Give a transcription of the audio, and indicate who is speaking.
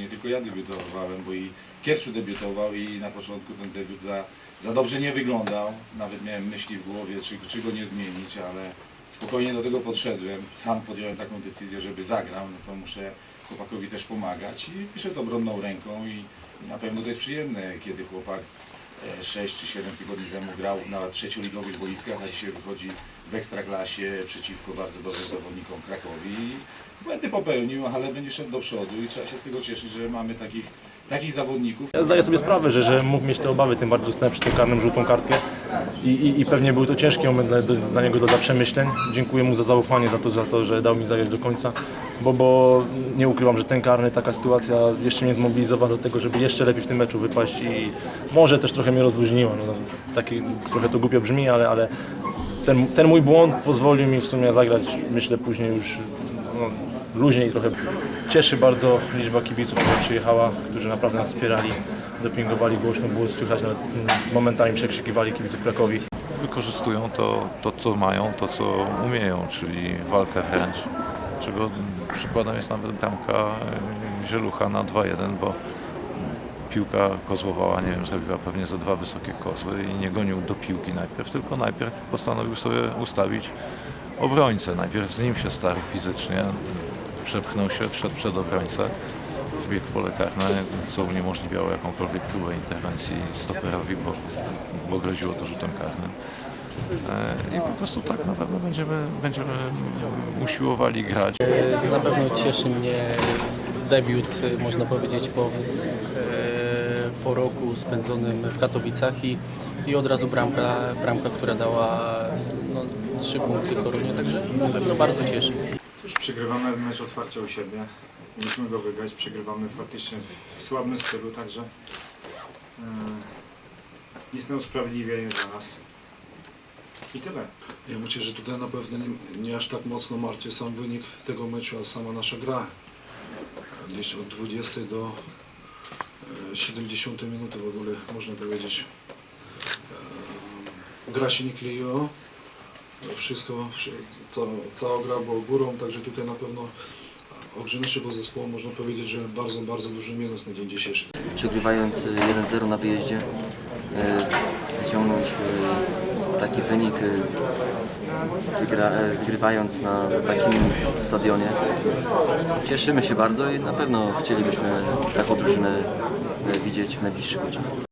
Speaker 1: Nie tylko ja debiutowałem, bo i Kierczu debiutował i na początku ten debiut za, za dobrze nie wyglądał. Nawet miałem myśli w głowie, czy, czy go nie zmienić, ale spokojnie do tego podszedłem. Sam podjąłem taką decyzję, żeby zagrał, no to muszę chłopakowi też pomagać i piszę to obronną ręką i na pewno to jest przyjemne, kiedy chłopak 6 czy 7 tygodni temu grał na trzecioligowych boiskach, a dzisiaj wychodzi w ekstraklasie przeciwko bardzo dobrym zawodnikom Krakowi. Błędy popełnił, ale będzie szedł do przodu i trzeba się z tego cieszyć, że mamy takich, takich zawodników.
Speaker 2: Ja zdaję sobie sprawę, że, że mógł mieć te obawy, tym bardziej dostałem przy tym karnym żółtą kartkę i, i, i pewnie był to ciężki moment dla, dla niego do, dla przemyśleń. Dziękuję mu za zaufanie, za to, za to, że dał mi zagrać do końca, bo, bo nie ukrywam, że ten karny, taka sytuacja jeszcze mnie zmobilizowała do tego, żeby jeszcze lepiej w tym meczu wypaść i może też trochę mnie rozluźniła. No, taki, trochę to głupio brzmi, ale, ale ten, ten mój błąd pozwolił mi w sumie zagrać, myślę później już no, luźniej trochę. Cieszy bardzo liczba kibiców, która przyjechała, którzy naprawdę nas wspierali, dopingowali głośno, było słychać, nawet mm, momentami przekrzykiwali kibiców Krakowi.
Speaker 3: wykorzystują to, to, co mają, to, co umieją, czyli walkę wręcz. Czego przykładem jest nawet bramka e, Zielucha na 2-1, bo piłka kozłowała, nie wiem, zrobiła pewnie za dwa wysokie kozły i nie gonił do piłki najpierw, tylko najpierw postanowił sobie ustawić obrońcę. Najpierw z nim się starł fizycznie, przepchnął się, wszedł przed obrońcę, wbiegł w pole karne, co uniemożliwiało jakąkolwiek próbę interwencji stoperowi, bo, bo groziło to rzutem karnym. E, I po prostu tak na pewno będziemy, będziemy usiłowali grać.
Speaker 4: Na pewno cieszy mnie debiut, można powiedzieć, po, e, po roku spędzonym w Katowicach i, i od razu bramka, bramka która dała no, trzy punkty Koronie, także na pewno bardzo cieszy.
Speaker 5: Przegrywamy mecz otwarcia u siebie. Musimy go wygrać. Przegrywamy faktycznie w słabym stylu, także e, nic na usprawiedliwienie dla nas. I tyle.
Speaker 6: Ja myślę, że tutaj na pewno nie, nie aż tak mocno martwi sam wynik tego meczu, a sama nasza gra. Gdzieś od 20 do e, 70 minuty w ogóle można powiedzieć. E, gra się nie kleiła. Wszystko, wszy- cała, cała gra była górą, także tutaj na pewno ogrzy naszego zespołu można powiedzieć, że bardzo, bardzo duży minus na dzień dzisiejszy.
Speaker 7: przegrywając y, 1-0 na wyjeździe, y, wyciągnąć y, taki wynik, wygra, wygrywając na takim stadionie. Cieszymy się bardzo i na pewno chcielibyśmy taką drużynę widzieć w najbliższych meczach.